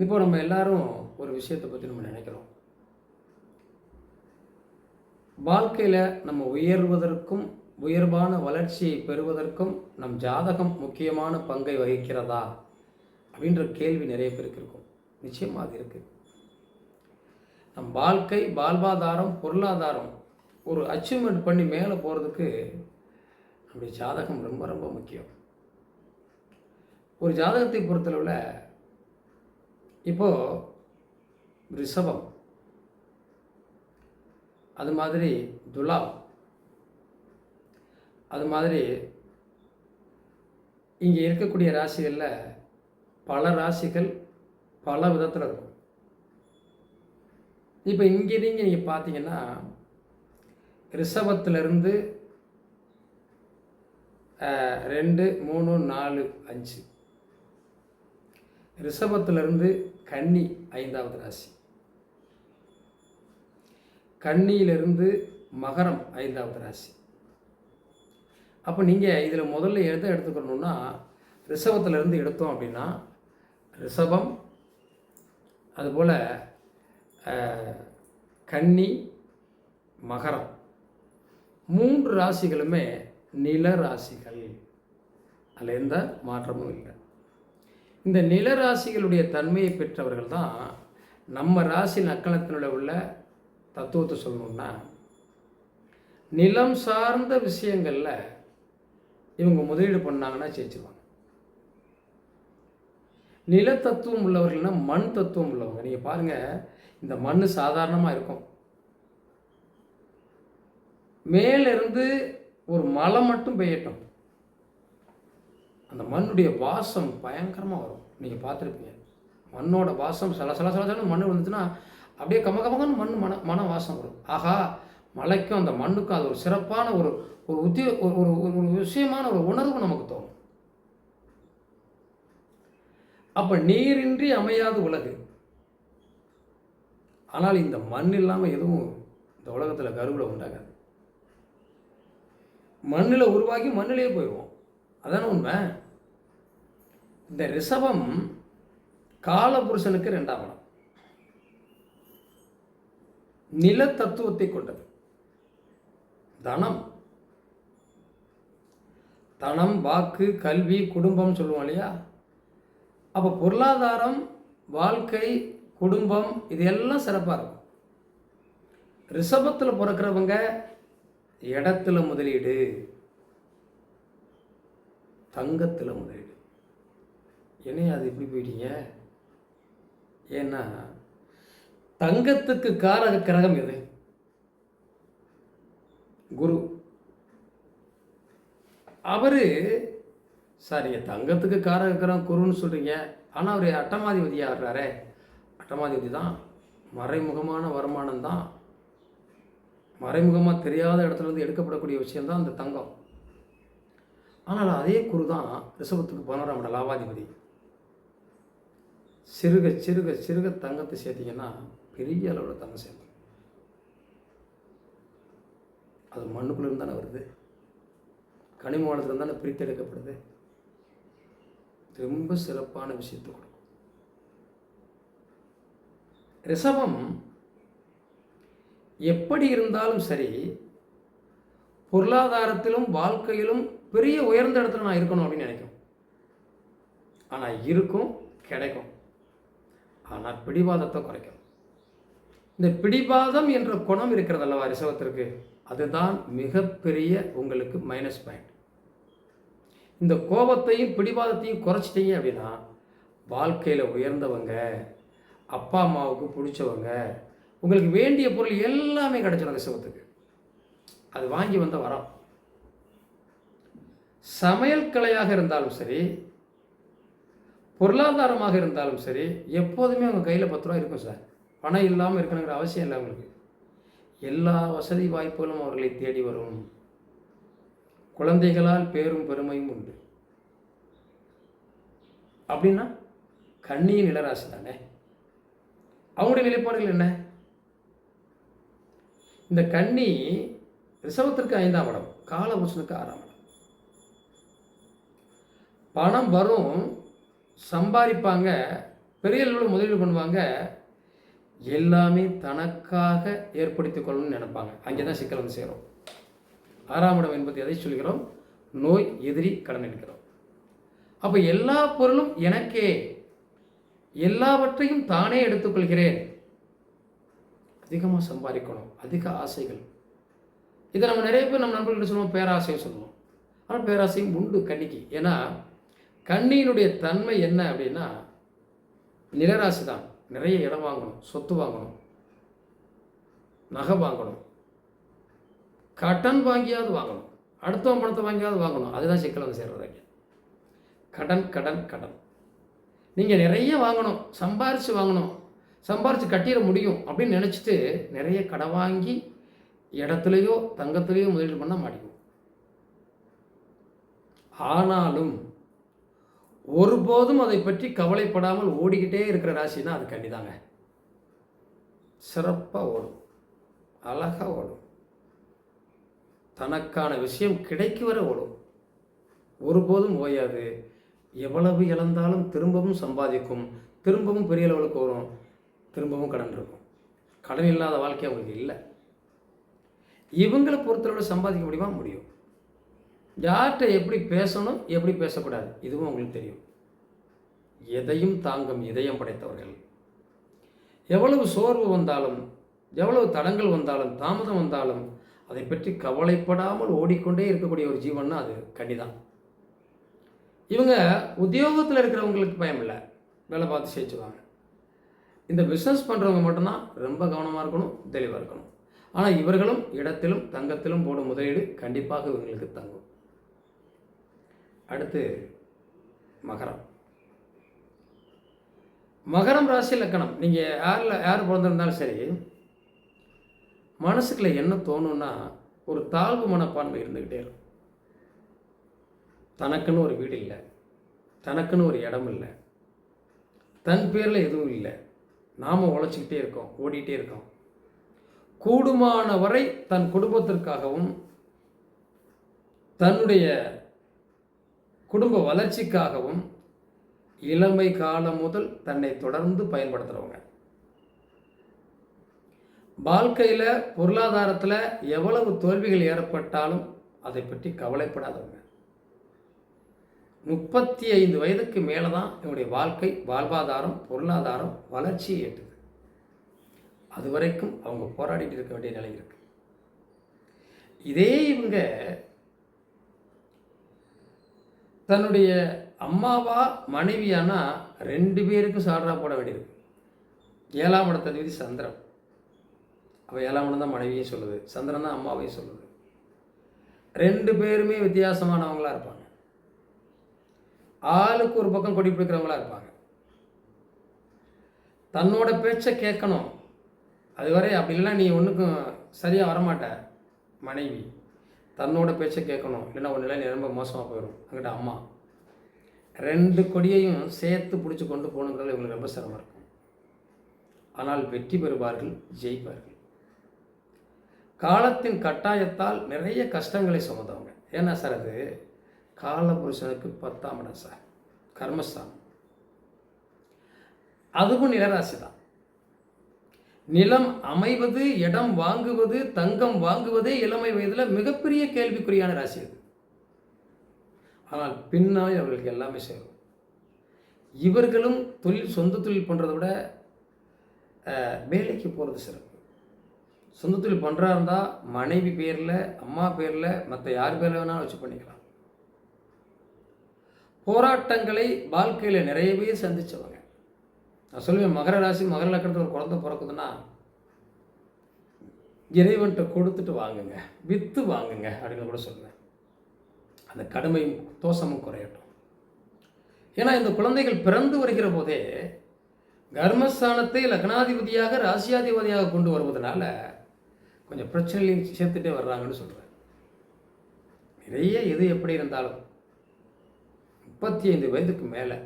இப்போ நம்ம எல்லாரும் ஒரு விஷயத்தை பற்றி நம்ம நினைக்கிறோம். வாழ்க்கையில் நம்ம உயர்வதற்கும் உயர்வான வளர்ச்சியை பெறுவதற்கும் நம் ஜாதகம் முக்கியமான பங்கை வகிக்கிறதா? அப்படின்ற கேள்வி நிறைய பேருக்கு இருக்கும். நிச்சயமாக அது இருக்குது நம் வாழ்க்கை வாழ்வாதாரம் பொருளாதாரம் ஒரு அச்சீவ்மெண்ட் பண்ணி மேலே போகிறதுக்கு நம்முடைய ஜாதகம் ரொம்ப ரொம்ப முக்கியம். ஒரு ஜாதகத்தை பொறுத்தளவில் இப்போது ரிஷபம். அது மாதிரி துலாம். அது மாதிரி இங்கே இருக்கக்கூடிய ராசிகளில் பல ராசிகள் பல விதத்தில் இருக்கும். இப்போ இங்கே நீங்கள் நீங்கள் பார்த்தீங்கன்னா ரிஷபத்திலிருந்து ரெண்டு மூணு நாலு அஞ்சு. ரிஷபத்திலிருந்து கன்னி ஐந்தாவது ராசி. கன்னியிலிருந்து மகரம் ஐந்தாவது ராசி. அப்போ நீங்கள் இதில் முதல்ல எதை எடுத்துக்கணும்னா ரிஷபத்திலிருந்து எடுத்தோம் அப்படின்னா ரிஷபம் அதுபோல் கன்னி மகரம். மூன்று ராசிகளுமே நில ராசிகள். அதில் எந்த மாற்றமும் இல்லை. இந்த நில ராசிகளுடைய தன்மையை பெற்றவர்கள் தான் நம்ம ராசி நக்கணத்தினுள்ள உள்ள தத்துவத்தை சொல்லணும்னா நிலம் சார்ந்த விஷயங்களில் இவங்க முதலீடு பண்ணாங்கன்னா ஜெயிச்சிருவாங்க. நில தத்துவம் உள்ளவர்கள்னா மண் தத்துவம் உள்ளவங்க. நீங்கள் பாருங்கள் இந்த மண் சாதாரணமாக இருக்கும். மேலிருந்து ஒரு மலை மட்டும் பெய்யட்டும். அந்த மண்ணுடைய வாசம் பயங்கரமாக வரும். நீங்கள் பார்த்துருப்பீங்க. மண்ணோட வாசம் சல சல சல சலன்னு மண் வந்துச்சுன்னா அப்படியே கம கமகன்னு மண் மன மன வாசம் வரும். ஆகா மலைக்கும் அந்த மண்ணுக்கும் அது ஒரு சிறப்பான ஒரு ஒரு உத்திய ஒரு ஒரு ஒரு விஷயமான ஒரு உணர்வு நமக்கு தோணும். அப்போ நீரின்றி அமையாது உலகு. ஆனால் இந்த மண் இல்லாமல் எதுவும் இந்த உலகத்தில் கருவில் உண்டாகாது. மண்ணில் உருவாக்கி மண்ணிலே போயிடுவோம் அதானே உண்மை? இந்த ரிஷபம் காலபுருஷனுக்கு ரெண்டாம் இடம். நில தத்துவத்தை கொண்டது. தனம். தனம் வாக்கு கல்வி குடும்பம் சொல்லுவோம் இல்லையா? அப்போ பொருளாதாரம் வாழ்க்கை குடும்பம் இது எல்லாம் சிறப்பாக இருக்கும். ரிஷபத்தில் பிறக்கிறவங்க இடத்துல முதலீடு தங்கத்தில் முதலீடு. என்னையா அது இப்படி போயிட்டீங்க? ஏன்னா தங்கத்துக்கு காரக கிரகம் எது? குரு. அவர் சார் நீங்கள் தங்கத்துக்கு காரக கிரகம் குருன்னு சொல்கிறீங்க ஆனால் அவர் அட்டமாதிபதியாக ஆடுறாரே அட்டமாதிபதி தான். மறைமுகமான வருமானம் தான். மறைமுகமாக தெரியாத இடத்துலேருந்து எடுக்கப்படக்கூடிய விஷயம்தான் அந்த தங்கம். ஆனால் அதே குரு தான் ரிஷபத்துக்கு பதினோராம் இட லாபாதிபதி சிறுக சிறுக சிறுக தங்கத்தை சேர்த்தீங்கன்னா பெரிய அளவில் தங்கம் சேர்க்கும். அது மண்ணுக்குள்ளே தானே வருது. கனிமவளத்துல தானே பிரித்தெடுக்கப்படுது. ரொம்ப சிறப்பான விஷயத்தை கொடுக்கும். ரிஷபம் எப்படி இருந்தாலும் சரி பொருளாதாரத்திலும் வாழ்க்கையிலும் பெரிய உயர்ந்த இடத்துல நான் இருக்கணும் அப்படின்னு நினைக்கும். ஆனால் இருக்கும் கிடைக்கும். ஆனால் பிடிவாதத்தை குறைக்கும் இந்த பிடிவாதம் என்ற குணம் இருக்கிறது அல்லவா ரிசவத்திற்கு அதுதான் மிகப்பெரிய உங்களுக்கு மைனஸ் பாயிண்ட் இந்த கோபத்தையும் பிடிவாதத்தையும் குறைச்சிட்டீங்க அப்படின்னா வாழ்க்கையில் உயர்ந்தவங்க அப்பா அம்மாவுக்கு பிடிச்சவங்க உங்களுக்கு வேண்டிய பொருள் எல்லாமே கிடைச்சிடும் ரிசவத்துக்கு அது வாங்கி வந்த வரோம். சமையல் கலையாக இருந்தாலும் சரி பொருளாதாரமாக இருந்தாலும் சரி எப்போதுமே உங்கள் கையில் பத்து ரூபா இருக்கும் சார். பணம் இல்லாமல் இருக்கணுங்கிற அவசியம் இல்லை அவங்களுக்கு எல்லா வசதி வாய்ப்புகளும் அவர்களை தேடி வரும். குழந்தைகளால் பேரும் பெருமையும் உண்டு. அப்படின்னா கண்ணியின் இளராசி தானே? அவங்களுடைய நிலைப்பாடுகள் என்ன? இந்த கன்னி ரிசவத்திற்கு ஐந்தாம் இடம் காலபூஷனுக்கு ஆறாம் இடம். பணம் வரும் சம்பாதிப்பாங்க பெரிய அளவில் முதலீடு பண்ணுவாங்க எல்லாமே தனக்காக ஏற்படுத்தி கொள்ளணும்னு நினைப்பாங்க. அங்கே தான் சிக்கல் வந்து சேரும். ஆறாம் இடம் என்பது எதை சொல்கிறோம்? நோய் எதிரி கடன் எடுக்கிறோம். அப்போ எல்லா பொருளும் எனக்கே. எல்லாவற்றையும் தானே எடுத்துக்கொள்கிறேன் அதிகமாக சம்பாதிக்கணும். அதிக ஆசைகள். இதை நம்ம நிறைய பேர் நம்ம நண்பர்கள் சொல்லுவோம். பேராசையும் சொல்லுவோம். ஆனால் பேராசையும் உண்டு கன்னிக்கு ஏன்னா கண்ணியினுடைய தன்மை என்ன அப்படின்னா நிலராசி தான் நிறைய இடம் வாங்கணும் சொத்து வாங்கணும் நகை வாங்கணும் கடன் வாங்கியாவது வாங்கணும் அடுத்தவன் பணத்தை வாங்கியாவது வாங்கணும். அதுதான் சிக்கல் வந்து சேர்றதாங்க கடன் கடன் கடன். நீங்கள் நிறைய வாங்கணும் சம்பாரித்து வாங்கணும் சம்பாரித்து கட்டிட முடியும் அப்படின்னு நினச்சிட்டு நிறைய கடன் வாங்கி இடத்துலையோ தங்கத்துலேயோ முதலீடு பண்ண மாட்டேங்கும் ஆனாலும் ஒருபோதும் அதை பற்றி கவலைப்படாமல் ஓடிக்கிட்டே இருக்கிற ராசினா அது கண்டிதாங்க சிறப்பாக ஓடும். அழகாக ஓடும். தனக்கான விஷயம் கிடைக்கு வர ஓடும். ஒருபோதும் ஓயாது. எவ்வளவு இழந்தாலும் திரும்பவும் சம்பாதிக்கும். திரும்பவும் பெரிய லெவலுக்கு வரும். திரும்பவும் கடன் இருக்கும். கடன் இல்லாத வாழ்க்கை அவங்களுக்கு இல்லை. இவங்களை பொறுத்தளவு சம்பாதிக்க முடியுமா? முடியும். யார்கிட்ட எப்படி பேசணும் எப்படி பேசக்கூடாது? இதுவும் அவங்களுக்கு தெரியும். எதையும் தாங்கும் இதயம் படைத்தவர்கள். எவ்வளவு சோர்வு வந்தாலும் எவ்வளவு தடங்கள் வந்தாலும் தாமதம் வந்தாலும் அதை பற்றி கவலைப்படாமல் ஓடிக்கொண்டே இருக்கக்கூடிய ஒரு ஜீவன்னா அது கண்டிதான். இவங்க உத்தியோகத்தில் இருக்கிறவங்களுக்கு பயம் இல்லை. வேலை பார்த்து சேர்த்துவாங்க இந்த பிஸ்னஸ் பண்ணுறவங்க மட்டும்தான் ரொம்ப கவனமாக இருக்கணும் தெளிவாக இருக்கணும். ஆனால் இவர்களும் இடத்திலும் தங்கத்திலும் போடும் முதலீடு கண்டிப்பாக இவங்களுக்கு தங்கும். அடுத்து மகரம். மகரம் ராசி லக்கணம். நீங்கள் யாரில் யார் பிறந்திருந்தாலும் சரி மனசுக்குள்ள என்ன தோணும்னா ஒரு தாழ்வு மனப்பான்மை இருந்துக்கிட்டே இருக்கும். தனக்குன்னு ஒரு வீடு இல்லை. தனக்குன்னு ஒரு இடம் இல்லை. தன் பேரில் எதுவும் இல்லை. நாம் உழைச்சிக்கிட்டே இருக்கோம் ஓடிக்கிட்டே இருக்கோம். கூடுமான வரை தன் குடும்பத்திற்காகவும் தன்னுடைய குடும்ப வளர்ச்சிக்காகவும் இளமை காலம் முதல் தன்னை தொடர்ந்து பயன்படுத்துகிறவங்க வாழ்க்கையில் பொருளாதாரத்தில் எவ்வளவு தோல்விகள் ஏற்பட்டாலும் அதை பற்றி கவலைப்படாதவங்க. முப்பத்தி ஐந்து வயதுக்கு மேலே தான் என்னுடைய வாழ்க்கை வாழ்வாதாரம் பொருளாதாரம் வளர்ச்சியை ஏற்றுது. அது வரைக்கும் அவங்க போராடிட்டு இருக்க வேண்டிய நிலை இருக்குது இதே இவங்க தன்னுடைய அம்மாவா மனைவியானா ரெண்டு பேருக்கும் சால்ரா போட வேண்டியிருக்கு. ஏழாம் இடத்ததிபதி சந்திரன். அப்போ ஏழாம் இடம் தான் மனைவியும் சொல்லுது. சந்திரன் தான் அம்மாவையும் சொல்லுது. ரெண்டு பேருமே வித்தியாசமானவங்களா இருப்பாங்க. ஆளுக்கு ஒரு பக்கம் கொடி பிடிக்கிறவங்களாக இருப்பாங்க. தன்னோட பேச்சை கேட்கணும். அதுவரை அப்படி இல்லைன்னா நீ ஒன்றுக்கும் சரியாக வரமாட்ட மனைவி. தன்னோட பேச்சை கேட்கணும். இல்லைன்னா ஒரு நிலை ரொம்ப மோசமாக போயிடும் அங்கிட்ட அம்மா. ரெண்டு கொடியையும் சேர்த்து பிடிச்சி கொண்டு போகணுங்கிறது இவங்களுக்கு ரொம்ப சிரமம் இருக்கும். ஆனால் வெற்றி பெறுவார்கள் ஜெயிப்பார்கள். காலத்தின் கட்டாயத்தால் நிறைய கஷ்டங்களை சுமந்தவங்க. ஏன்னா சார் அது காலபுருஷனுக்கு பத்தாம் இடம் சார். கர்மஸ்தானம். அதுவும் நிலராசி தான் நிலம் அமைவது இடம் வாங்குவது தங்கம் வாங்குவதே இளமை வயதில் மிகப்பெரிய கேள்விக்குறியான ராசி அது. ஆனால் பின்னால் அவர்களுக்கு எல்லாமே சேரும். இவர்களும் தொழில் சொந்த தொழில் பண்ணுறதை விட வேலைக்கு போகிறது சிறப்பு. சொந்த தொழில் பண்ணுறா இருந்தால் மனைவி பேரில் அம்மா பேரில் மற்ற யார் பேரில் வேணாலும் வச்சு பண்ணிக்கலாம். போராட்டங்களை வாழ்க்கையில் நிறையவே சந்தித்தவங்க நான் சொல்லுவேன் மகர ராசி மகர லக்கணத்தில் ஒரு குழந்தை பிறக்குதுன்னா இறைவன்கிட்ட கொடுத்துட்டு வாங்குங்க விற்று வாங்குங்க அப்படின்னு கூட சொல்லுவேன். அந்த கடுமையும் தோஷமும் குறையட்டும். ஏன்னா இந்த குழந்தைகள் பிறந்து வருகிற போதே கர்மஸ்தானத்தை லக்னாதிபதியாக ராசியாதிபதியாக கொண்டு வருவதனால கொஞ்சம் பிரச்சனைகளையும் சேர்த்துட்டே வர்றாங்கன்னு சொல்கிறேன் நிறைய எது எப்படி இருந்தாலும் முப்பத்தி ஐந்து வயதுக்கு மேலே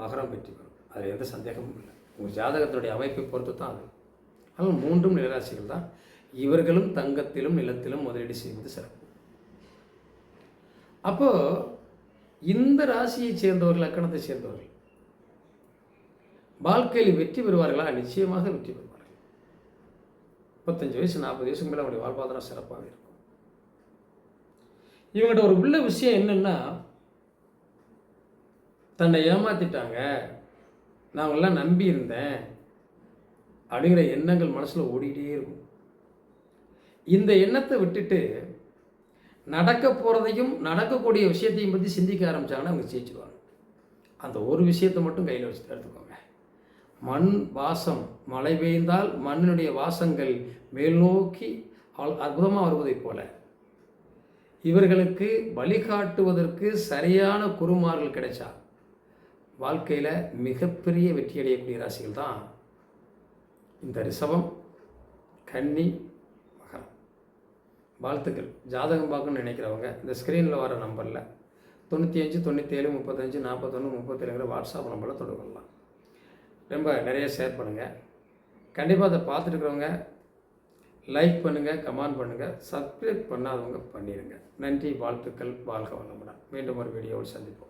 மகரம் வெற்றி பெறும். அது எந்த சந்தேகமும் இல்லை. உங்கள் ஜாதகத்தினுடைய அமைப்பை பொறுத்து தான் அது. ஆனால் மூன்றும் நிலராசிகள் தான். இவர்களும் தங்கத்திலும் நிலத்திலும் முதலீடு செய்வது சிறப்பு. அப்போது இந்த ராசியைச் சேர்ந்தவர்கள் லக்கணத்தை சேர்ந்தவர்கள் வாழ்க்கையில் வெற்றி பெறுவார்களா? நிச்சயமாக வெற்றி பெறுவார்கள். முப்பத்தஞ்சு வயசு நாற்பது வயசுக்கு மேலே அவருடைய வாழ்வாதாரம் சிறப்பாக இருக்கும். இவங்கள்ட்ட ஒரு உள்ள விஷயம் என்னென்னா தன்னை ஏமாத்திட்டாங்க. நான் அவங்களெல்லாம் நம்பி இருந்தேன். அப்படிங்கிற எண்ணங்கள் மனசில் ஓடிக்கிட்டே இருக்கும். இந்த எண்ணத்தை விட்டுட்டு நடக்க போகிறதையும் நடக்கக்கூடிய விஷயத்தையும் பற்றி சிந்திக்க ஆரம்பிச்சாங்கன்னா அவங்க ஜெயிச்சிடுவாங்க அந்த ஒரு விஷயத்தை மட்டும் கையில் வச்சு எடுத்துக்கோங்க. மண் வாசம் மழை பெய்ந்தால் மண்ணினுடைய வாசங்கள் மேல் நோக்கி அற்புதமாக வருவதைப் போல. இவர்களுக்கு வழிகாட்டுவதற்கு சரியான குருமார்கள் கிடைச்சா வாழ்க்கையில் மிகப்பெரிய வெற்றி அடையக்கூடிய ராசிகள் தான் இந்த ரிஷபம் கன்னி மகரம். வாழ்த்துக்கள். ஜாதகம் பார்க்கணும்னு நினைக்கிறவங்க இந்த ஸ்க்ரீனில் வர நம்பரில் தொண்ணூற்றி அஞ்சு தொண்ணூற்றி ஏழு முப்பத்தஞ்சு நாற்பத்தொன்று முப்பத்தேழுங்கிற வாட்ஸ்அப் நம்பரில் தொடர்பு கொள்ளலாம். ரொம்ப நிறைய ஷேர் பண்ணுங்கள் கண்டிப்பாக அதை பார்த்துட்டுருக்கிறவங்க லைக் பண்ணுங்கள் கமெண்ட் பண்ணுங்கள் சப்ஸ்கிரைப் பண்ணாதவங்க பண்ணிடுங்க நன்றி வாழ்த்துக்கள் வாழ்க வளமுடன். மீண்டும் ஒரு வீடியோவில் சந்திப்போம்.